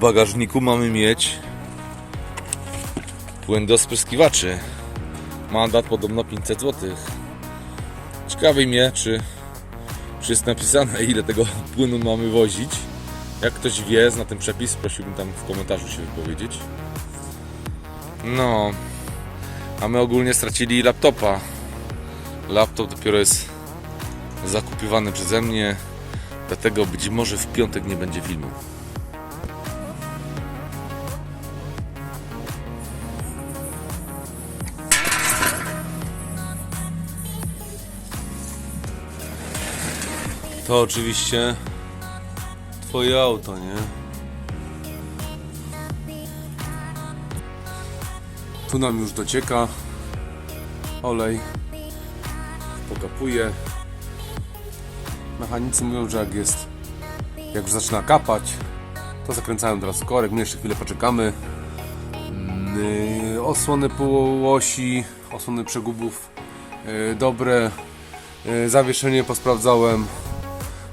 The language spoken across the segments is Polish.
bagażniku mamy mieć płyn do spryskiwaczy. Mandat podobno 500 zł. Ciekawi mnie, czy, czy jest napisane, ile tego płynu mamy wozić. Jak ktoś wie, zna ten przepis, prosiłbym tam w komentarzu się wypowiedzieć. No, a my ogólnie stracili laptopa. Laptop dopiero jest zakupywany przeze mnie, dlatego być może w piątek nie będzie filmu. To oczywiście twoje auto, nie? Tu nam już docieka olej. Pokapuje. Mechanicy mówią, że jak jest, jak już zaczyna kapać, to zakręcają teraz korek. My jeszcze chwilę poczekamy. Mm, yy, Osłony półosi, osłony przegubów yy, dobre. Yy, Zawieszenie posprawdzałem.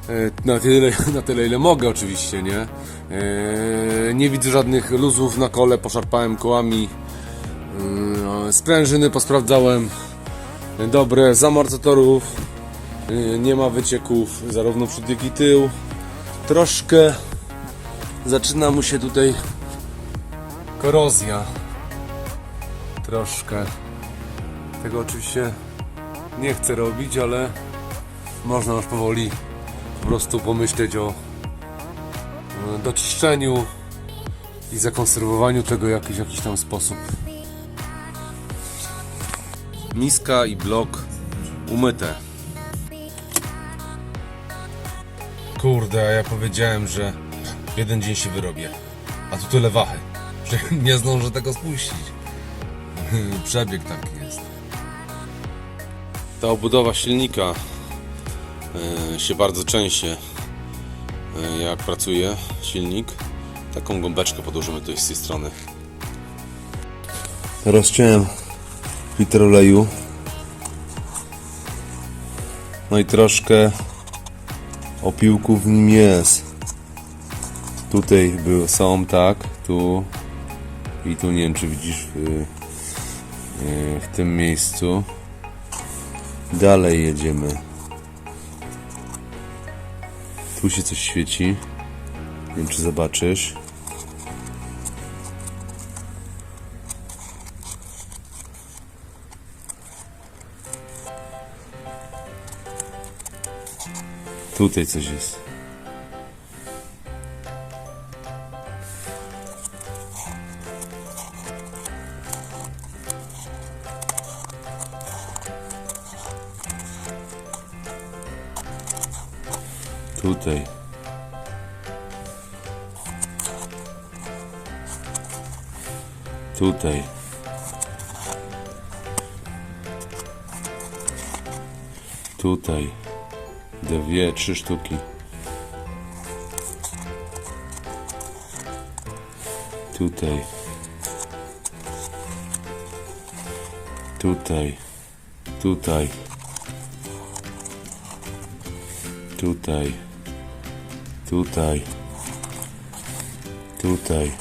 Yy, Na tyle, na tyle ile mogę oczywiście, nie? Yy, Nie widzę żadnych luzów na kole, poszarpałem kołami. Yy, Sprężyny posprawdzałem. Dobre, z amortyzatorów. Nie ma wycieków, zarówno przód jak i tył. Troszkę zaczyna mu się tutaj korozja. Troszkę. Tego oczywiście nie chcę robić, ale można już powoli po prostu pomyśleć o e, doczyszczeniu i zakonserwowaniu tego w jakiś, jakiś tam sposób. Miska i blok umyte. Kurde, a ja powiedziałem, że jeden dzień się wyrobię. A tu tyle wachy, że nie zdążę tego spuścić. Przebieg taki jest. Ta obudowa silnika się bardzo trzęsie e, jak pracuje silnik. Taką gąbeczkę podłożymy tutaj z tej strony. Rozciąłem liter oleju. No i troszkę opiłków w nim jest. Tutaj są tak, tu i tu nie wiem czy widzisz w, y, w tym miejscu. Dalej jedziemy. Tu się coś świeci. Nie wiem czy zobaczysz. Tutaj coś jest. Tutaj. Tutaj. Tutaj. Dwie, trzy sztuki. Tutaj. Tutaj. Tutaj. Tutaj. Tutaj. Tutaj.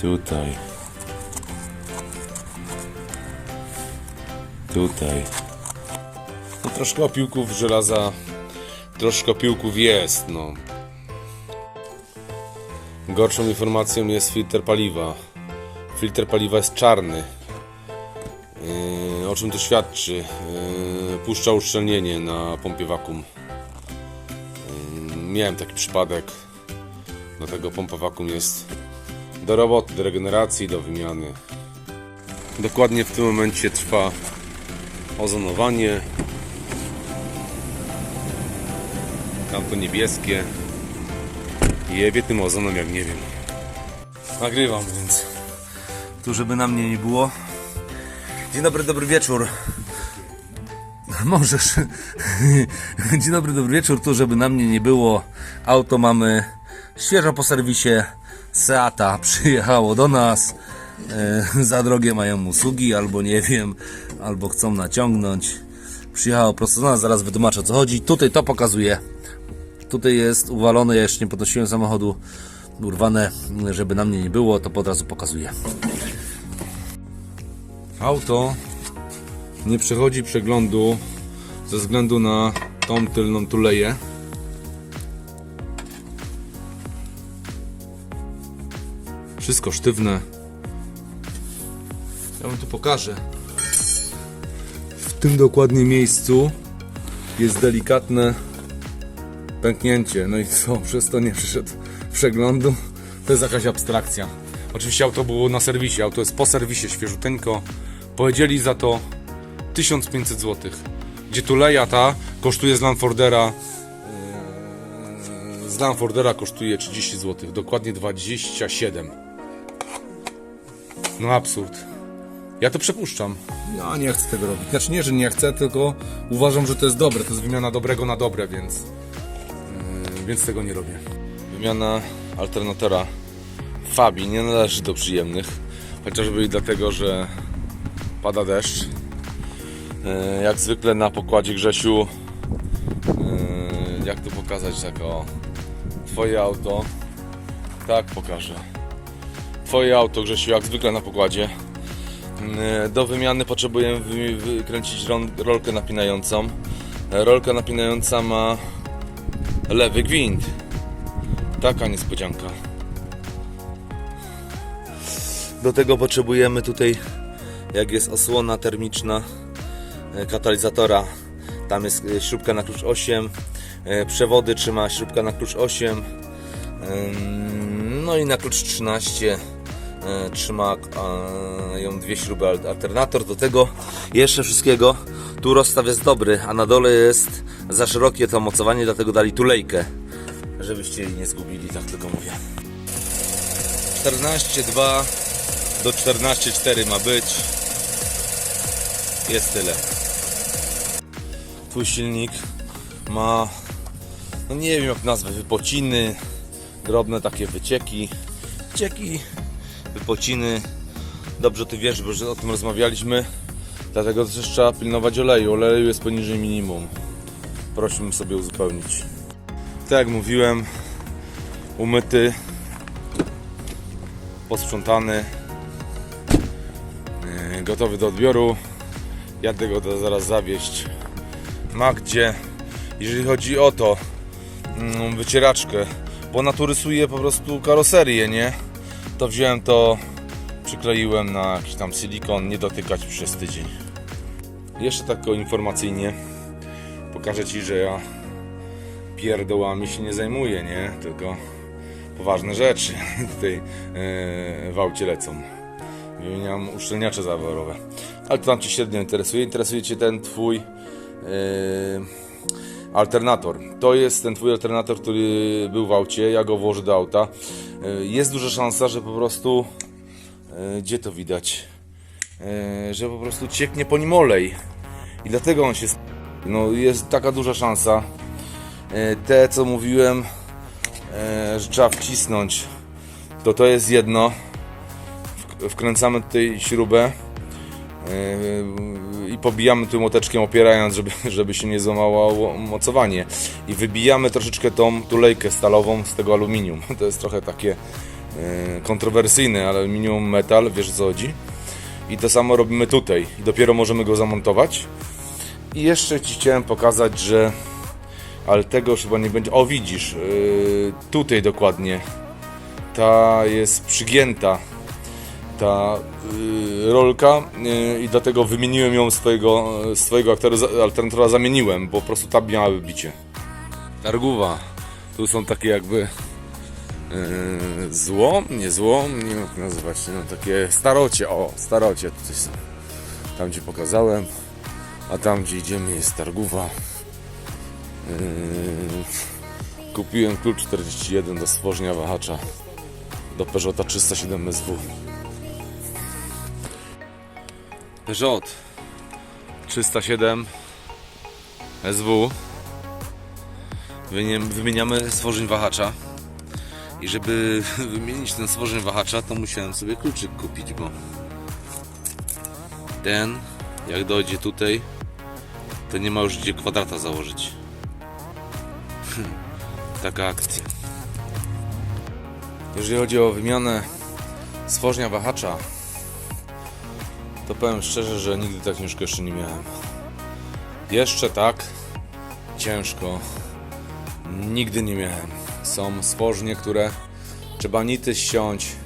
Tutaj. Tutaj. No troszkę opiłków żelaza, troszkę opiłków jest, no. Gorszą informacją jest filtr paliwa. Filtr paliwa jest czarny. Yy, o czym to świadczy? Yy, puszcza uszczelnienie na pompie wakum. Miałem taki przypadek. Dlatego pompa wakum jest do roboty, do regeneracji, do wymiany. Dokładnie w tym momencie trwa ozonowanie. Tamto niebieskie. Jebie tym ozonem jak nie wiem. Nagrywam więc. Tu żeby na mnie nie było. Dzień dobry, dobry wieczór. Możesz. Dzień dobry, dobry wieczór. Tu żeby na mnie nie było. Auto mamy świeżo po serwisie. Seata przyjechało do nas. E, za drogie mają usługi, albo nie wiem, albo chcą naciągnąć. Przyjechało prosto do nas, zaraz wytłumaczę o co chodzi. Tutaj to pokazuje. Tutaj jest uwalone, ja jeszcze nie podnosiłem samochodu. Urwane, żeby na mnie nie było, to od razu pokazuję. Auto nie przechodzi przeglądu ze względu na tą tylną tuleję. Wszystko sztywne. Ja wam tu pokażę. W tym dokładnie miejscu jest delikatne pęknięcie. No i co, przez to nie przyszedł przeglądu. To jest jakaś abstrakcja. Oczywiście auto było na serwisie, auto jest po serwisie, świeżuteńko. Powiedzieli za to 1500 zł. Gdzie tuleja ta kosztuje z Lanfordera yy, z Lanfordera kosztuje 30 zł. Dokładnie 27. No absurd. Ja to przepuszczam. Ja nie chcę tego robić. Znaczy nie, że nie chcę, tylko uważam, że to jest dobre. To jest wymiana dobrego na dobre, więc yy, więc tego nie robię. Wymiana alternatora Fabi nie należy do przyjemnych, chociażby i dlatego, że pada deszcz. Yy, Jak zwykle na pokładzie Grzesiu, yy, jak to pokazać tak o Twoje auto, tak pokażę. Twoje auto Grzesiu, jak zwykle na pokładzie. Yy, Do wymiany potrzebujemy wy- wykręcić rolkę napinającą. Rolka napinająca ma lewy gwint. Taka niespodzianka. Do tego potrzebujemy tutaj, jak jest osłona termiczna e, katalizatora, tam jest e, śrubka na klucz 8, e, przewody trzyma śrubka na klucz 8, ym, no i na klucz 13 e, trzyma e, ją dwie śruby al- alternator. Do tego jeszcze wszystkiego, tu rozstaw jest dobry, a na dole jest za szerokie to mocowanie, dlatego dali tulejkę, żebyście jej nie zgubili, tak tylko mówię. 14,2 do 14,4 ma być. Jest tyle. Twój silnik ma, no nie wiem jak nazwę, wypociny, drobne takie wycieki. Wycieki, wypociny. Dobrze ty wiesz, bo że o tym rozmawialiśmy. Dlatego też trzeba pilnować oleju. Oleju jest poniżej minimum. Prosimy sobie uzupełnić. Tak jak mówiłem, umyty, posprzątany, gotowy do odbioru. Jadę go zaraz zawieść Magdzie. Jeżeli chodzi o to, mm, wycieraczkę, bo ona po prostu karoserię, nie? To wziąłem to, przykleiłem na jakiś tam silikon, nie dotykać przez tydzień. Jeszcze tak informacyjnie pokażę Ci, że ja pierdołami się nie zajmuję, nie? Tylko poważne rzeczy tutaj e, w aucie lecą. Wymieniam uszczelniacze zaworowe. Ale to tam Cię średnio interesuje. Interesuje Cię ten Twój alternator. To jest ten Twój alternator, który był w aucie. Ja go włożę do auta. E, jest duża szansa, że po prostu e, gdzie to widać? Że po prostu cieknie po nim olej. I dlatego on się... No jest taka duża szansa. Te co mówiłem, że trzeba wcisnąć, to to jest jedno. Wk- Wkręcamy tutaj śrubę i pobijamy tym młoteczkiem opierając, żeby, żeby się nie złamało mocowanie. I wybijamy troszeczkę tą tulejkę stalową z tego aluminium. To jest trochę takie e, kontrowersyjne, aluminium metal, wiesz co chodzi. I to samo robimy tutaj. I dopiero możemy go zamontować. I jeszcze Ci chciałem pokazać, że ale tego już chyba nie będzie. O, widzisz, yy, tutaj dokładnie. Ta jest przygięta, ta yy, rolka, yy, i dlatego wymieniłem ją z twojego, z twojego aktor- alternatora, zamieniłem, bo po prostu ta miała bicie. Targuwa. Tu są takie jakby yy, złom, nie złom, nie wiem jak nazywać, no takie starocie, o, starocie tutaj są. Tam Ci pokazałem, a tam gdzie idziemy jest targuwa. Yy, Kupiłem klucz 41 do stworzenia wahacza do Peugeota 307 SW. Peugeot 307 SW Wymieniamy stworzeń wahacza i żeby wymienić ten stworzeń wahacza to musiałem sobie kluczyk kupić, bo ten jak dojdzie tutaj to nie ma już gdzie kwadrata założyć. Taka akcja. Jeżeli chodzi o wymianę stworzenia wahacza, to powiem szczerze, że nigdy tak ciężko jeszcze nie miałem. Jeszcze tak ciężko nigdy nie miałem. Są stworznie, które trzeba nity ściąć,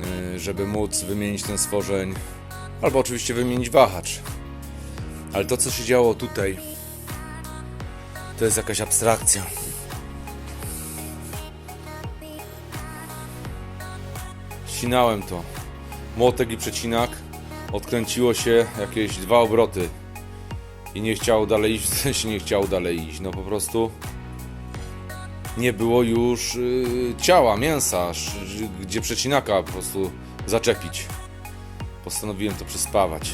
yy, żeby móc wymienić ten stworzeń, albo oczywiście wymienić wahacz. Ale to, co się działo tutaj, to jest jakaś abstrakcja. Ścinałem to. Młotek i przecinak. Odkręciło się jakieś dwa obroty. I nie chciało dalej iść, w sensie nie chciało dalej iść. No po prostu nie było już y, ciała, mięsa, sz- gdzie przecinaka po prostu zaczepić. Postanowiłem to przyspawać.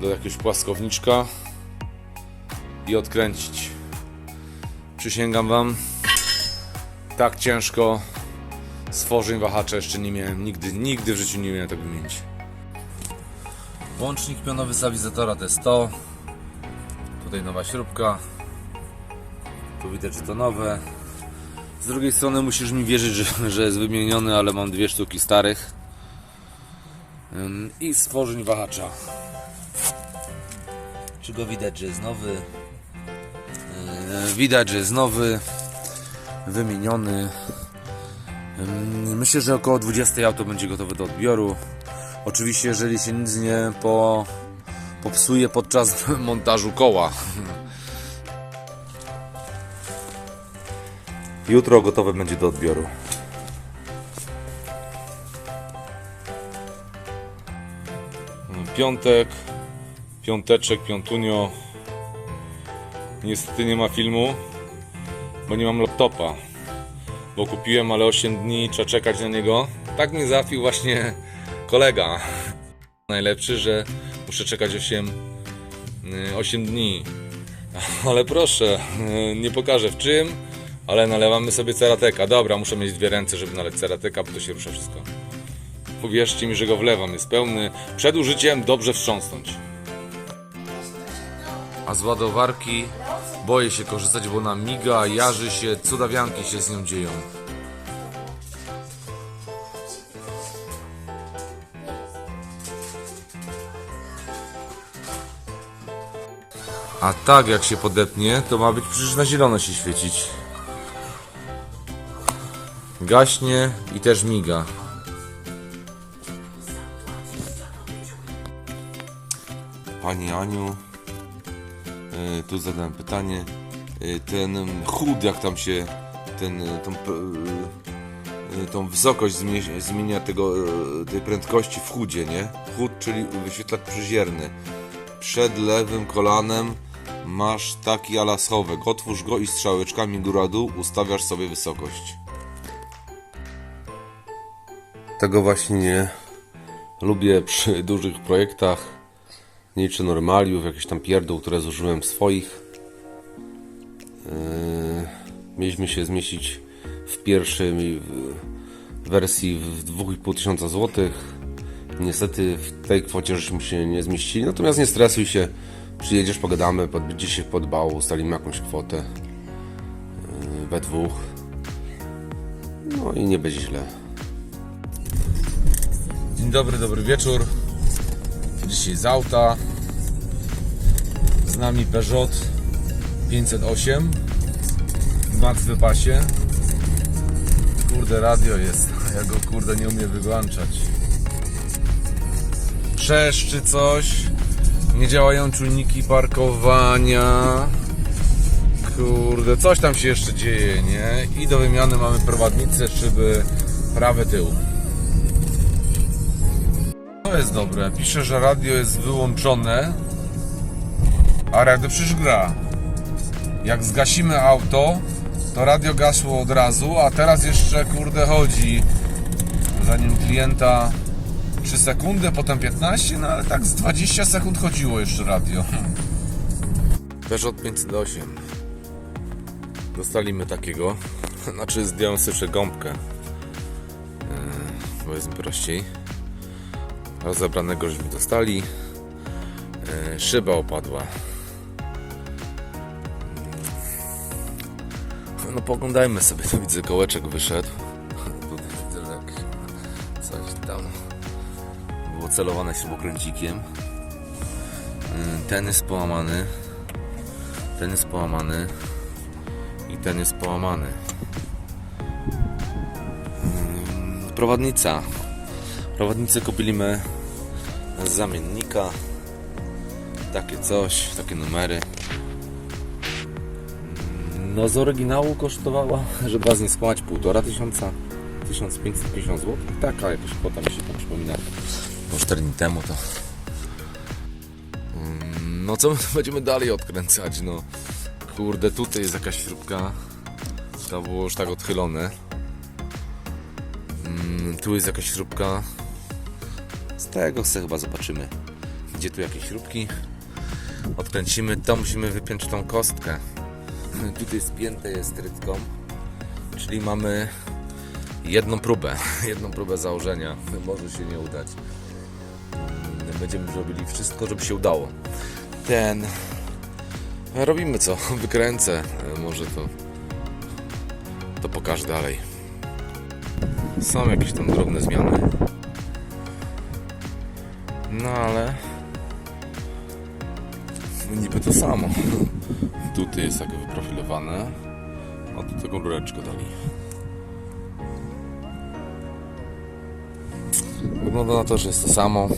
Do jakiegoś płaskowniczka i odkręcić. Przysięgam wam, tak ciężko stworzeń wahacza jeszcze nie miałem. Nigdy, nigdy w życiu nie miałem tak wymienić. Łącznik pionowy stabilizatora to jest to. Tutaj nowa śrubka. Tu widać, że to nowe. Z drugiej strony musisz mi wierzyć, że, że jest wymieniony, ale mam dwie sztuki starych. I stworzeń wahacza. Czy go widać, że jest nowy? Yy, Widać, że jest nowy, wymieniony. Myślę, że około 20 auto będzie gotowe do odbioru. Oczywiście, jeżeli się nic nie po, popsuje podczas montażu koła. Jutro gotowe będzie do odbioru. Piątek, piąteczek, piątunio. Niestety nie ma filmu, bo nie mam laptopa. Bo kupiłem, ale 8 dni trzeba czekać na niego. Tak mnie zafił właśnie kolega. Najlepszy, że muszę czekać 8, y, 8 dni. Ale proszę, y, nie pokażę w czym, ale nalewamy sobie cerateka. Dobra, muszę mieć dwie ręce, żeby naleć cerateka, bo to się rusza wszystko. Uwierzcie mi, że go wlewam, jest pełny. Przed użyciem dobrze wstrząsnąć. A z ładowarki boję się korzystać, bo ona miga, jarzy się, cudawianki się z nią dzieją. A tak jak się podepnie, to ma być przecież na zielono się świecić. Gaśnie i też miga. Pani Aniu, tu zadałem pytanie. E, Ten chód, jak tam się ten, e, tą, e, tą wysokość zmie- zmienia tego, e, tej prędkości w chudzie, nie? Chód, czyli wyświetlacz przyzierny. Przed lewym kolanem masz taki ala schowek. Otwórz go i strzałeczkami góra-dół ustawiasz sobie wysokość. Tego właśnie nie lubię przy dużych projektach. Nie liczę normaliów, jakieś tam pierdół, które zużyłem swoich. Yy, mieliśmy się zmieścić w pierwszej wersji w 2,5 tysiąca złotych. Niestety w tej kwocie żeśmy się nie zmieścili. Natomiast nie stresuj się. Przyjedziesz, pogadamy, gdzieś się podbało, ustalimy jakąś kwotę yy, we dwóch. No i nie będzie źle. Dzień dobry, dobry wieczór. Dzisiaj z auta. Z nami Peugeot 508 w max wypasie. Kurde, radio jest. Ja go kurde nie umiem wyłączać. Trzeszczy coś. Nie działają czujniki parkowania. Kurde, coś tam się jeszcze dzieje, nie? I do wymiany mamy prowadnicę szyby prawy tył. To jest dobre. Pisze, że radio jest wyłączone, a radio przecież gra. Jak zgasimy auto, to radio gasło od razu, a teraz jeszcze kurde chodzi. Zanim klienta 3 sekundy, potem 15, no ale tak z 20 sekund chodziło jeszcze radio. Peugeot 508. Dostaliśmy takiego. Znaczy zdjąłem sobie gąbkę. Yy, bo jest prościej rozebranego żeśmy dostali. E, Szyba opadła. No poglądajmy sobie, tu widzę kołeczek wyszedł. Tutaj widzę, że coś tam było celowane śrubokręcikiem. Y, Ten jest połamany. Ten jest połamany. I ten jest połamany. Mm, Prowadnica. Prowadnicę kupiliśmy zamiennika. Takie coś, takie numery. No z oryginału kosztowała, żeby was nie skłamać, półtora tysiąca, 1550 zł. Taka jakaś kwota mi się tam przypomina. Po 4 dni temu to. Mm, No co będziemy dalej odkręcać? No kurde, tutaj jest jakaś śrubka. To było już tak odchylone. Mm, Tu jest jakaś śrubka. Tego sobie chyba zobaczymy. Gdzie tu jakieś śrubki? Odkręcimy. To musimy wypiąć tą kostkę. Tutaj spięte jest rytką, czyli mamy jedną próbę, jedną próbę założenia. Może się nie udać. Będziemy robili wszystko, żeby się udało. Ten robimy co? Wykręcę. Może to to pokażę dalej. Są jakieś tam drobne zmiany. No ale niby to samo. Tutaj jest tak wyprofilowane, a tu taką rureczkę dali. Wygląda na to, że jest to samo.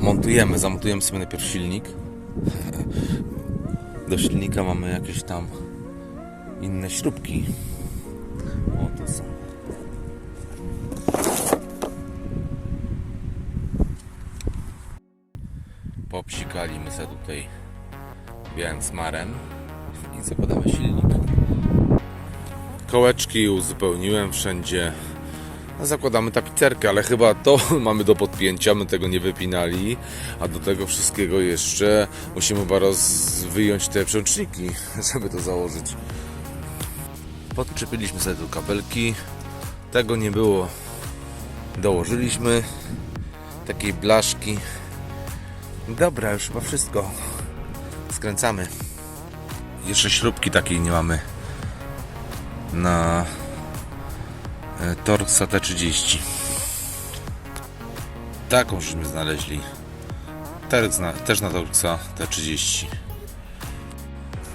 Montujemy, zamontujemy sobie najpierw silnik. Do silnika mamy jakieś tam inne śrubki. O, to są. Popsikali my sobie tutaj białym smarem i zakładamy silnik. Kołeczki uzupełniłem wszędzie. No, Zakładamy tapicerkę, ale chyba to mamy do podpięcia, my tego nie wypinali, a do tego wszystkiego jeszcze musimy chyba wyjąć te przełączniki, żeby to założyć. Podczepiliśmy sobie tu kabelki, tego nie było, dołożyliśmy takiej blaszki. Dobra, już chyba wszystko. Skręcamy. Jeszcze śrubki takiej nie mamy na e, Torxa T30. Taką żeśmy znaleźli. Też na, też na Torxa T30.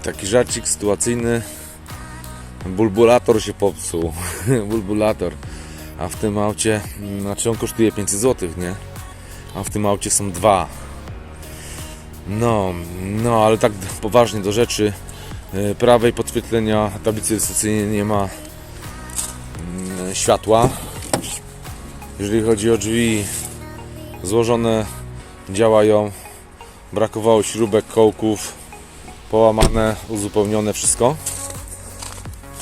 Taki żarcik sytuacyjny. Bulbulator się popsuł. Bulbulator. A w tym aucie, znaczy on kosztuje 500 zł, nie? A w tym aucie są dwa. No, no, ale tak poważnie do rzeczy. e, Prawej podświetlenia tablicy rejestracyjnej nie ma mm, światła. Jeżeli chodzi o drzwi, złożone działają. Brakowało śrubek, kołków, połamane, uzupełnione wszystko.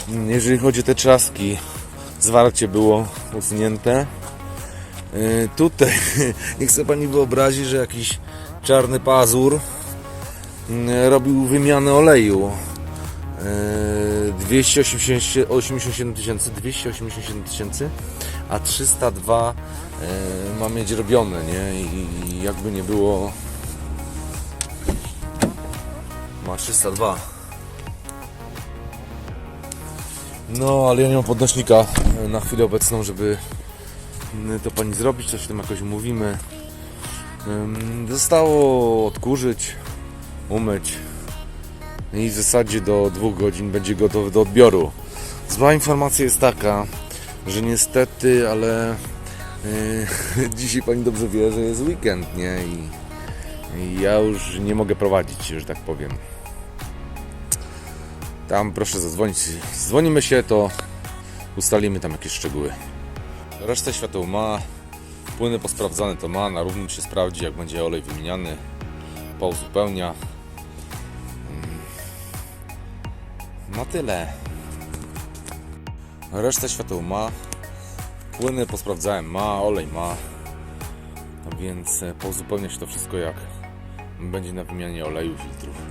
Mm, Jeżeli chodzi o te trzaski, zwarcie było usunięte. Yy, tutaj niech sobie pani wyobrazi, że jakiś czarny pazur yy, robił wymianę oleju. Yy, 287 tysięcy, 287 tysięcy, a 302 yy, ma mieć robione, nie? I, jakby nie było, ma 302. No, ale ja nie mam podnośnika e, na chwilę obecną, żeby mm, to pani zrobić, coś w tym jakoś umówimy. Zostało odkurzyć, umyć i w zasadzie do dwóch godzin będzie gotowy do odbioru. Zła informacja jest taka, że niestety, ale yy, dzisiaj pani dobrze wie, że jest weekend, nie? I, I ja już nie mogę prowadzić, że tak powiem. Tam proszę zadzwonić. Dzwonimy się, to ustalimy tam jakieś szczegóły. Resztę świateł ma. Płyny posprawdzane to ma. Na równym się sprawdzi, jak będzie olej wymieniany. Pouzupełnia. Mm. Na tyle. Resztę świateł ma. Płyny posprawdzałem ma, olej ma. Więc e, pouzupełnia się to wszystko jak będzie na wymianie oleju filtrów.